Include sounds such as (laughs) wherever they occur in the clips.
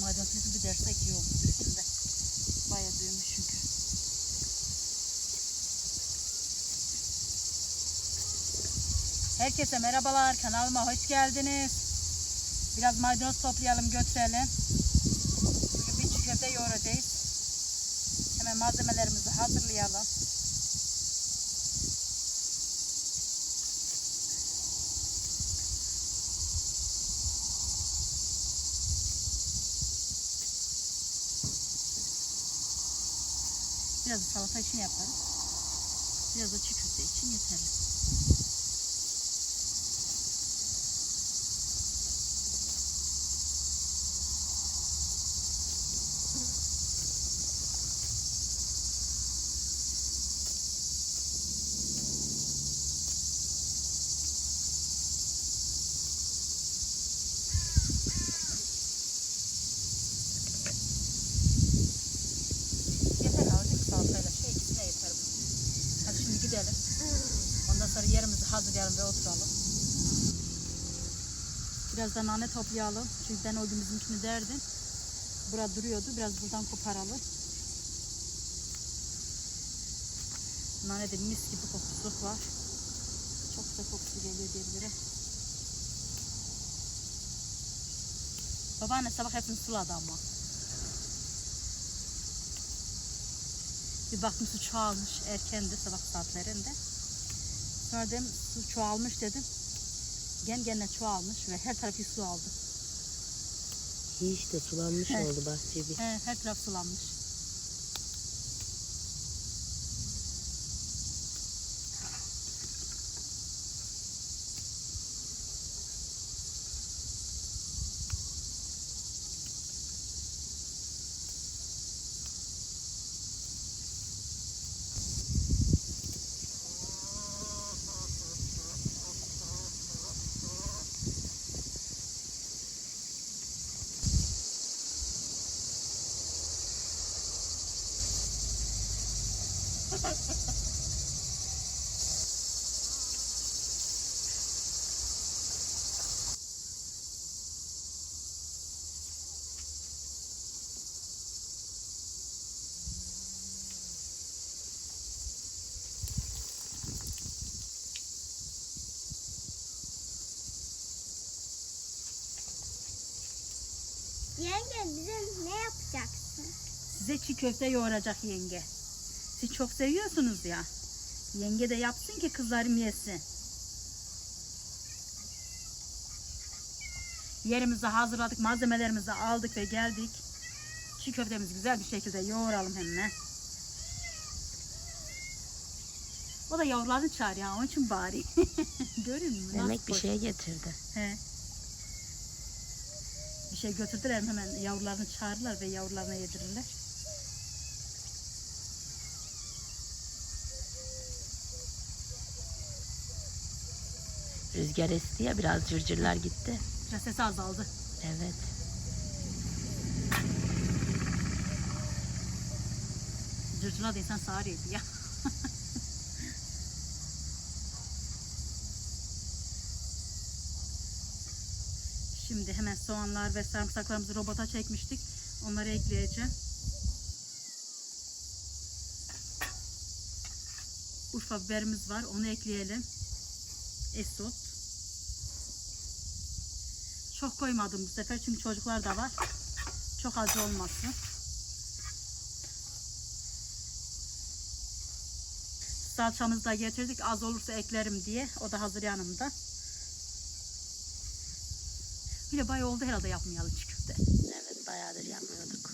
Maydanozu bir dersek iyi olur üstünde. Bayağı büyümüş çünkü. Herkese merhabalar. Kanalıma hoş geldiniz. Biraz maydanoz toplayalım, götürelim. Bugün bir köfte yoğuracağız. Hemen malzemelerimizi hazırlayalım. Biraz da salata için yaparım. Biraz da çiğ köfte için yeterli. Yeter azıcık salatayla şey ikisine yeter bu. Hadi şimdi gidelim. Ondan sonra yerimizi hazırlayalım ve oturalım. Biraz da nane toplayalım. Çünkü ben o gün bizimkini derdim. Burada duruyordu. Biraz buradan koparalım. Nane de mis gibi kokusu var. Çok da kokusu geliyor diyebilirim. Babaanne sabah hepsini suladı ama. Bir baktım su çoğalmış erkendi sabah saatlerinde. Sonra dedim su çoğalmış dedim. Gen gene çoğalmış ve her tarafı su aldı. İyi işte sulanmış Evet. oldu bahçe bir. He, her taraf sulanmış. Yenge bize ne yapacaksın? Size çiğ köfte yoğuracak yenge. Siz çok seviyorsunuz ya. Yenge de yapsın ki kızlarım yesin. Yerimizi hazırladık, malzemelerimizi aldık ve geldik. Çiğ köftemizi güzel bir şekilde yoğuralım hemen. O da yavrularını çağırıyor onun için bari. (laughs) Musun? Nasıl Demek bir şey getirdi. He. Bir şey götürdüler hemen yavrularını çağırırlar ve yavrularına yedirirler. Rüzgar esti ya biraz cırcırlar gitti. Biraz sesi azaldı. Evet. Cırcıla da insan sağır yedi ya. (laughs) Şimdi hemen soğanlar ve sarımsaklarımızı robota çekmiştik. Onları ekleyeceğim. Urfa biberimiz var. Onu ekleyelim. Esot. Çok koymadım bu sefer çünkü çocuklar da var. Çok acı olmasın. Salçamızı da getirdik. Az olursa eklerim diye. O da hazır yanımda. Bile bayağı oldu herhalde yapmayalım çiğ köfte. Evet bayağıdır yapmıyorduk.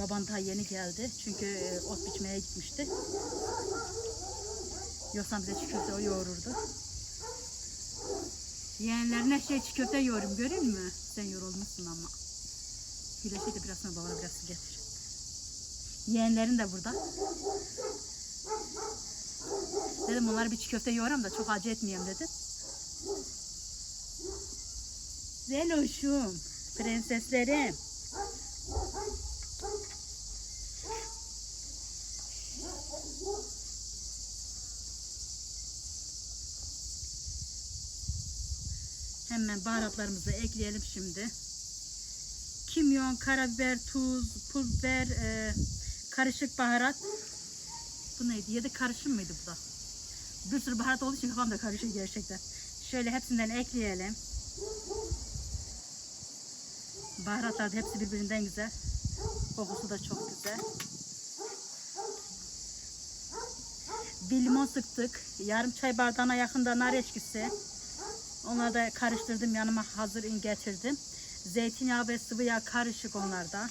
Baban daha yeni geldi. Çünkü e, ot biçmeye gitmişti. Yoksa bize çiğ köfte o yoğururdu. Yeğenlerine şey çiğ köfte yoğurum görüyor musun? Sen yorulmuşsun ama. Güleşe de biraz sonra babana biraz su getir. Yeğenlerin de burada. Dedim onlara bir çiğ köfte yoğuram da çok acı etmeyeyim dedim. Zeloşum, prenseslerim. Hemen baharatlarımızı ekleyelim şimdi. Kimyon, karabiber, tuz, pul biber, e, karışık baharat. Bu neydi? Yedi karışım mıydı bu da? Bir sürü baharat olduğu için kafam da karışıyor gerçekten. Şöyle hepsinden ekleyelim. Baharatlar da hepsi birbirinden güzel. Kokusu da çok güzel. Bir limon sıktık. Yarım çay bardağına yakında nar eşkisi. Onları da karıştırdım yanıma hazır in getirdim. Zeytinyağı ve sıvı yağ karışık onlarda.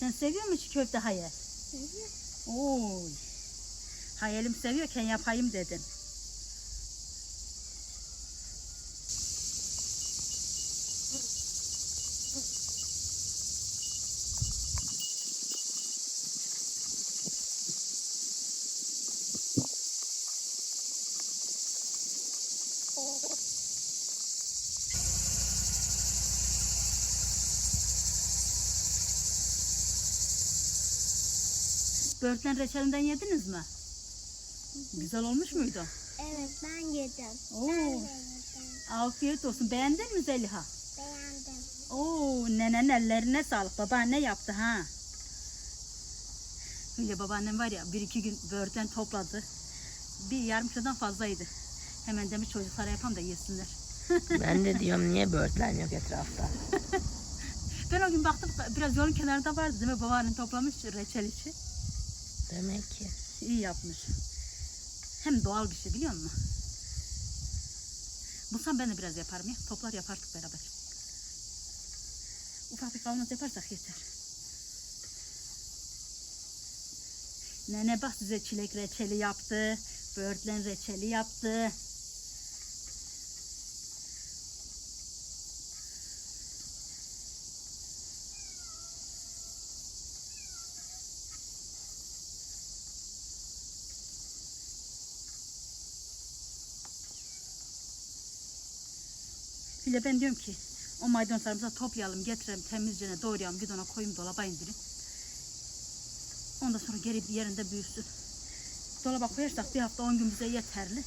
Sen seviyor musun çiğ köfte hayal? Oy. Hayalim seviyorken yapayım dedim. Böğürtlen reçelinden yediniz mi? Güzel olmuş muydu? Evet ben yedim. Oo. Ben de yedim. Afiyet olsun. Beğendin mi Zeliha? Beğendim. Oo, nenenin ellerine sağlık. Babaanne yaptı ha. Öyle babaannem var ya bir iki gün böğürtlen topladı. Bir yarım kilodan fazlaydı. Hemen demiş çocuklara yapalım da yesinler. (laughs) Ben de diyorum niye böğürtlen yok etrafta. Ben o gün baktım biraz yolun kenarında vardı değil mi? Babaannem toplamış reçel içi. Demek ki. İyi yapmış. Hem doğal bir şey biliyor musun? Bulsam ben de biraz yaparım ya. Toplar yapardık beraber. Ufak bir kavanoz yaparsak yeter. Nene bak size çilek reçeli yaptı. Böğürtlen reçeli yaptı. Bir ben diyorum ki o maydanozlarımızı toplayalım, getirelim, temizcene doğrayalım, gidona koyayım dolaba indirin. Ondan sonra geri yerinde büyüsün. Dolaba koyarsak bir hafta on gün bize yeterli.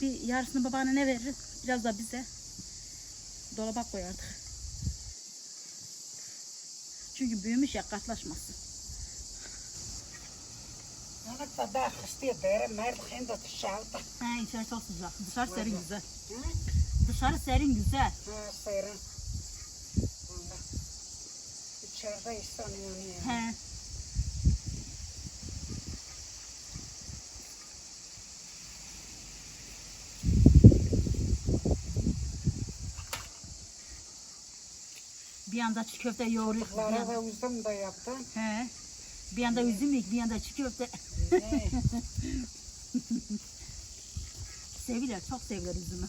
Bir yarısını babana ne verir? Biraz da bize dolaba koyardık. Çünkü büyümüş ya katlaşmasın. Anlatsa daha kıştı ya derim. Nerede kendi dışarıda. He içerisi çok. Dışarı serin güzel. Hı? Dışarı serin güzel. Ha serin. Onda. İçeride insan yanıyor. He. Bir yanda çiğ köfte yoğuruyoruz. Klara da üzüm de yaptın. He. Bir yanda üzüm yiyik, bir yanda çiğ köfte. Ne? (laughs) seviler, çok seviler üzümü.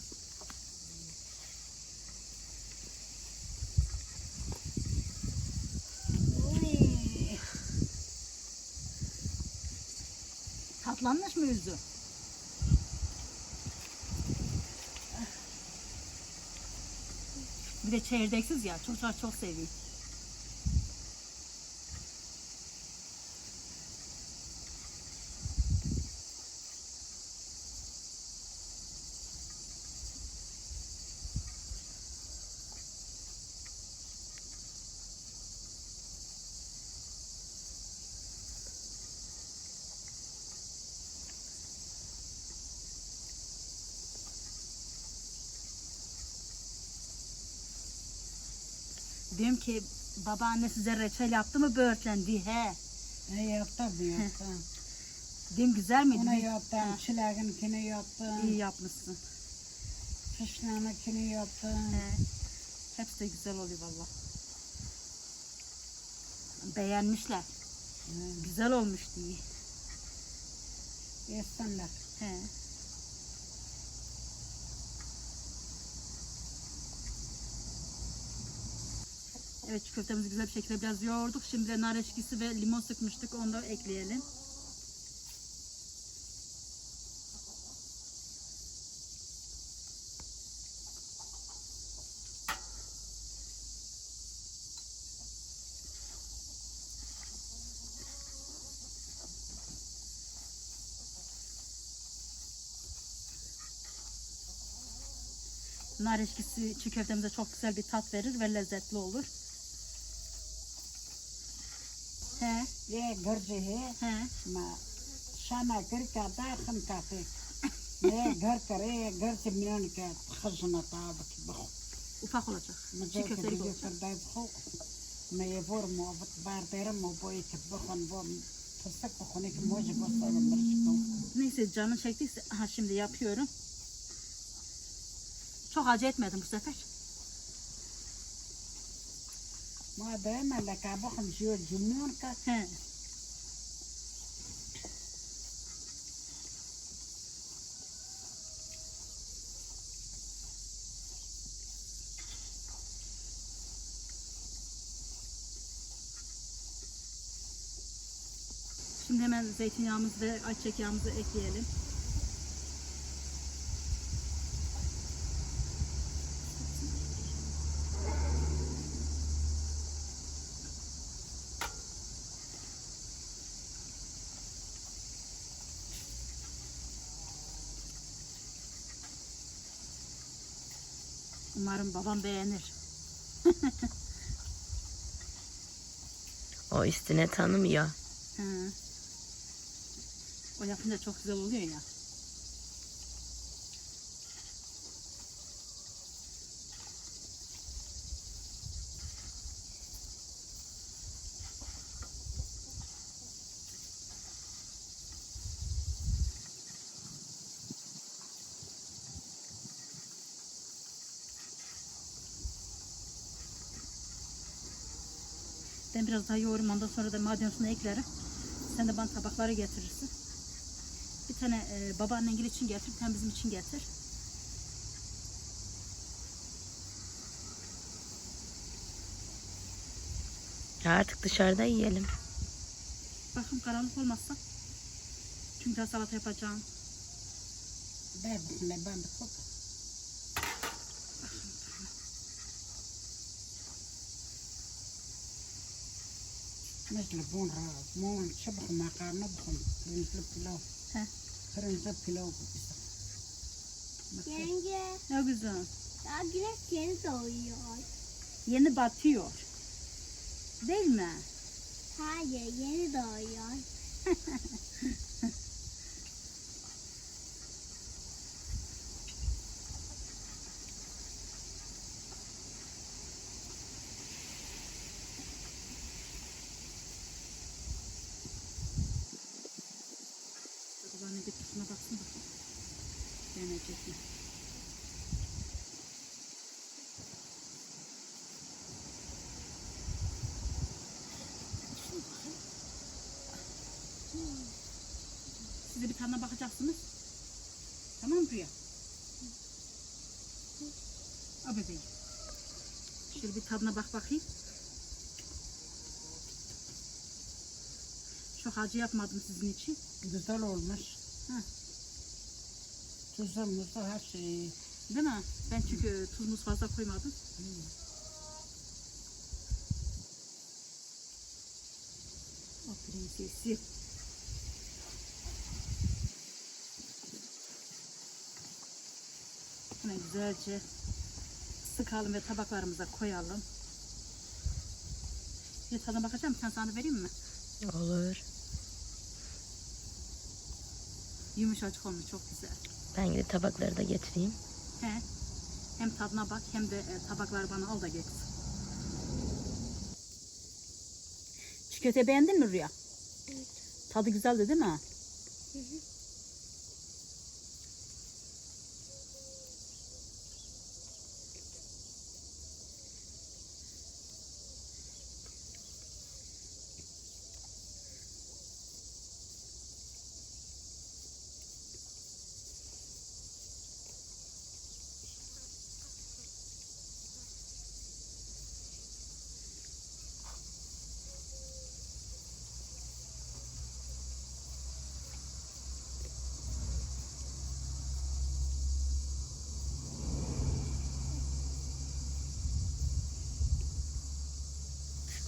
Tatlanmış mı üzüm? Bir de çekirdeksiz ya, çocuklar çok seviyor. Diyorum ki babaanne size reçel yaptı mı böğürtlendi he. Ne yaptım yaptım. Diyorum güzel miydi? Onu yaptım. Ha, Çileğinkini yaptım. İyi yapmışsın. Fışlanınkini yaptım. He. Hepsi de güzel oluyor valla. Beğenmişler. Hı. Güzel olmuş diye. Yesinler. He. Evet şu köftemizi güzel bir şekilde biraz yoğurduk. Şimdi de nar eşkisi ve limon sıkmıştık. Onu da ekleyelim. Nar eşkisi çiğ köftemize çok güzel bir tat verir ve lezzetli olur. He, ये घर से है he. मैं शाना कर का था हम काते मैं घर करे घर से मिलन के खजना था बखो Ufak olacak. Çiğ मुझे köftelik के olacak. कर दे बखो मैं ये बोर मो बार तेरे मो बोई के बखन बो फसक बखने के मोज बस और मर्च को Neyse canın çektiyse aha şimdi yapıyorum. Çok acı etmedim bu sefer. ما دائما لك بخم شو جنون का He. Şimdi hemen zeytinyağımızı ve ayçiçek yağımızı ekleyelim. Umarım babam beğenir. O üstüne tanımıyor. He. O yapınca çok güzel oluyor ya. biraz daha yoğururum. Ondan sonra da maydanoz eklerim. Sen de bana tabakları getirirsin. Bir tane e, babaannengil için getir, bir tane bizim için getir. ya Artık dışarıda yiyelim. Bakın karanlık olmazsa. Çünkü daha salata yapacağım. Ben, ben, ben de kopar. بون را مون شبخ ما قارنا بخم رنزل pilav He. Rınzı pilav Yenge Ne güzel. daha güneş yeni doğuyor. Yeni batıyor. Değil mi? Hayır yeni doğuyor. (laughs) Siz de bir tadına bakacaksınız. Tamam mı Rüya? Al bebeğim. Şöyle bir tadına bak bakayım. Çok acı yapmadım sizin için. Güzel olmuş. Hı. Tuzu muzu her şey. Değil mi? Ben çünkü tuz muz fazla koymadım. O prensesi. Güzelce sıkalım ve tabaklarımıza koyalım. Bir tadına bakacağım. Sen sana vereyim mi? Olur. Yumuşacık olmuş. Çok güzel. Ben gidip tabakları da getireyim. He. Hem tadına bak hem de e, tabakları bana al da getir. Köfte beğendin mi Rüya? Evet. Tadı güzeldi değil mi?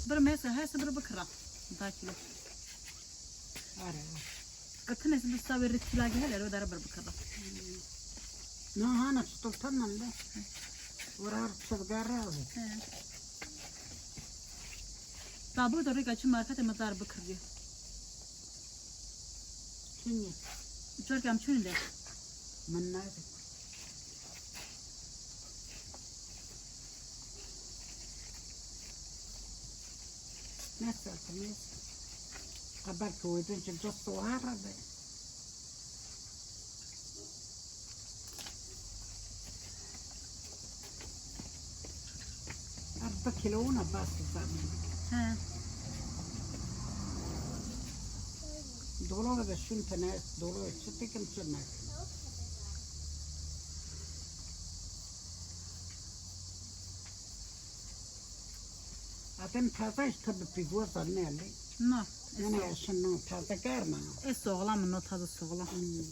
Biri mesela her biri bir kıra. Dakiler. Ötün esi bir sabır ritilagi heler ödara bir bir kıra. Ne hana tutup tamam da. Vurar tutup garra abi. Tabu da rika çi marka tema dar bir kırgı. Çinli. Uçarken çinli. Mannaydı. الناس الخميس قبلك وبنت القص وهرب أربع كيلونا باص الزمن ها. دولار بشون تناس دولار شتي كم ناس Zaten taze işte bir pivot zanne ali. No. Yani şunu taze görme. Es soğlan mı no tadı soğlan. Hmm.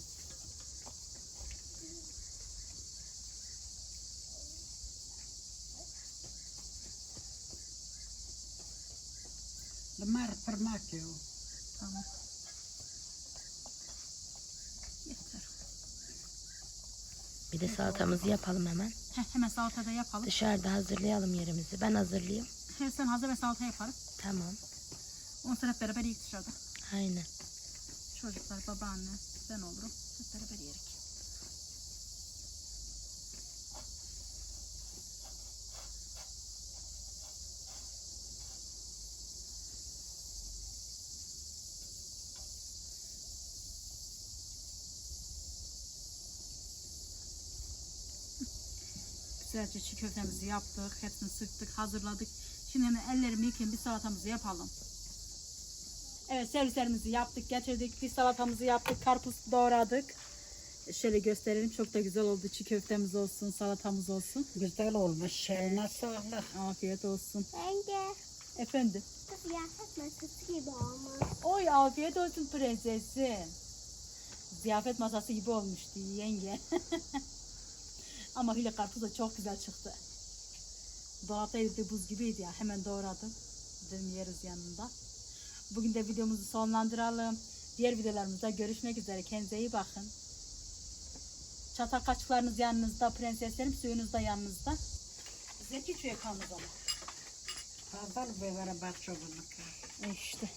Lamar farmakio. Tamam. Yeter. Bir de salatamızı yapalım hemen. Heh, hemen salatada yapalım. Dışarıda hazırlayalım yerimizi. Ben hazırlayayım. He, sen hazır ve salata yaparız. Tamam. Ondan sonra hep beraber yiyik dışarıda. Aynen. Çocuklar, babaanne, ben olurum. Hep beraber yerik. Güzelce çiğ köftemizi yaptık. Hepsini sıktık, hazırladık. Şimdi hemen ellerimi yıkayayım bir salatamızı yapalım. Evet servislerimizi yaptık, getirdik. Bir salatamızı yaptık, karpuz doğradık. Şöyle gösterelim. Çok da güzel oldu. Çiğ köftemiz olsun, salatamız olsun. Güzel olmuş. Şeline sağlık. Afiyet olsun. Bence Efendim. ziyafet masası gibi olmuş. Oy afiyet olsun prensesim. Ziyafet masası gibi olmuştu yenge. (laughs) Ama hile karpuz da çok güzel çıktı. Dolaptaydı buz gibiydi ya. Hemen doğradım. Dedim yeriz yanında. Bugün de videomuzu sonlandıralım. Diğer videolarımızda görüşmek üzere. Kendinize iyi bakın. Çatal kaşıklarınız yanınızda. Prenseslerim suyunuz da yanınızda. Zeki çöğe kalmaz ama. Fazla bir beraber çoğunluk. İşte.